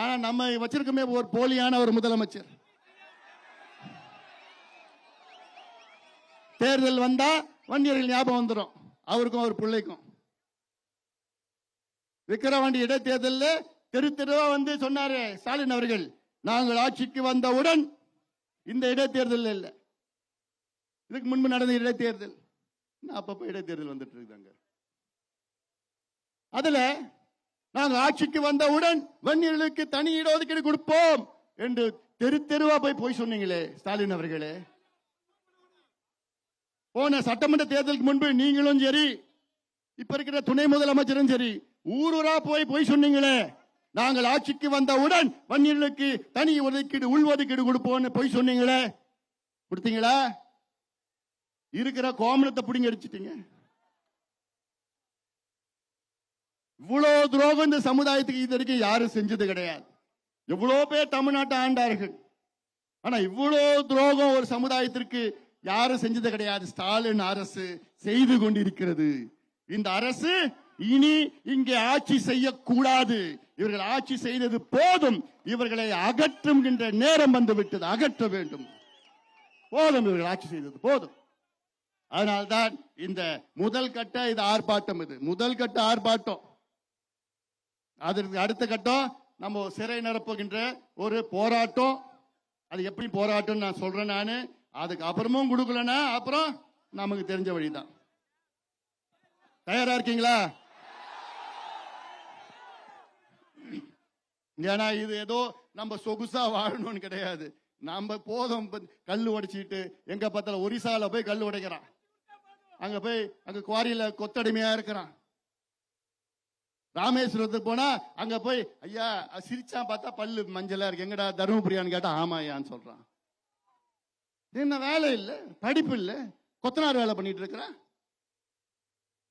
ஆனா நம்ம வச்சிருக்கமே ஒரு போலியான ஒரு முதலமைச்சர். தேர்தல் வந்தா வண்டியர்கள் ஞாபகம் வந்துடும் அவருக்கும் அவர் பிள்ளைக்கும். விக்கிரவாண்டி இடைத்தேர்தலில் தெரு தெருவா வந்து சொன்னாரு ஸ்டாலின் அவர்கள் நாங்கள் ஆட்சிக்கு வந்தவுடன் இந்த இடைத்தேர்தல் இல்லை. இதுக்கு முன்பு நடந்த இடைத்தேர்தல். இன்னும் அப்பப்ப இடைத்தேர்தல் வந்துட்டு இருக்காங்க அதுல நாங்கள் ஆட்சிக்கு வந்தவுடன் வன்னியர்களுக்கு தனி இடஒதுக்கீடு கொடுப்போம் என்று தெரு தெருவா போய் போய் சொன்னீங்களே ஸ்டாலின் அவர்களே. போன சட்டமன்ற தேர்தலுக்கு முன்பு நீங்களும் சரி இப்ப இருக்கிற துணை முதலமைச்சரும் சரி ஊரூரா போய் போய் சொன்னீங்களே. நாங்கள் ஆட்சிக்கு வந்தவுடன் வன்னியர்களுக்கு தனி ஒதுக்கீடு உள் ஒதுக்கீடு கொடுப்போம்னு போய் சொன்னீங்களே. கொடுத்தீங்களா? இருக்கிற கோமலத்தை பிடிங்க அடிச்சிட்டீங்க. இவ்வளவு துரோகம் இந்த சமுதாயத்துக்கு இது வரைக்கும் யாரும் செஞ்சது கிடையாது. எவ்வளவு பேர் தமிழ்நாட்டை ஆண்டார்கள். ஆனா இவ்வளவு துரோகம் ஒரு சமுதாயத்திற்கு யாரும் செஞ்சது கிடையாது. ஸ்டாலின் அரசு செய்து கொண்டிருக்கிறது. இந்த அரசு இனி இங்கே ஆட்சி செய்யக்கூடாது. இவர்கள் ஆட்சி செய்தது போதும். இவர்களை அகற்றுகின்ற நேரம் வந்து விட்டது. அகற்ற வேண்டும். போதும். இவர்கள் ஆட்சி செய்தது போதும். அதனால்தான் இந்த முதல் கட்ட இது ஆர்ப்பாட்டம் இது. முதல் கட்ட ஆர்ப்பாட்டம். அதற்கு அடுத்த கட்டம் நம்ம சிறை நிரப்புகின்ற ஒரு போராட்டம். அது எப்படி போராட்டம் நான் சொல்றேன் நான். அதுக்கு அப்புறமும் கொடுக்கலன்னா அப்புறம் நமக்கு தெரிஞ்ச வழிதான். தயாரா இருக்கீங்களா? ஏன்னா இது ஏதோ நம்ம சொகுசா வாழணும்னு கிடையாது. நம்ம போதும் கல் உடைச்சிட்டு எங்க பார்த்தாலும் ஒரிசால போய் கல் உடைக்கிறான். அங்க போய் அங்க குவாரியில கொத்தடிமையா இருக்கிறான். ராமேஸ்வரத்துக்கு போனா அங்க போய் ஐயா சிரிச்சா பார்த்தா பல்லு மஞ்சளா இருக்கு. எங்கடா தருமபுரியான்னு கேட்டா ஆமாயான்னு சொல்றான். என்ன வேலை இல்லை? படிப்பு இல்லை? கொத்தனார் வேலை பண்ணிட்டு இருக்கிறான்?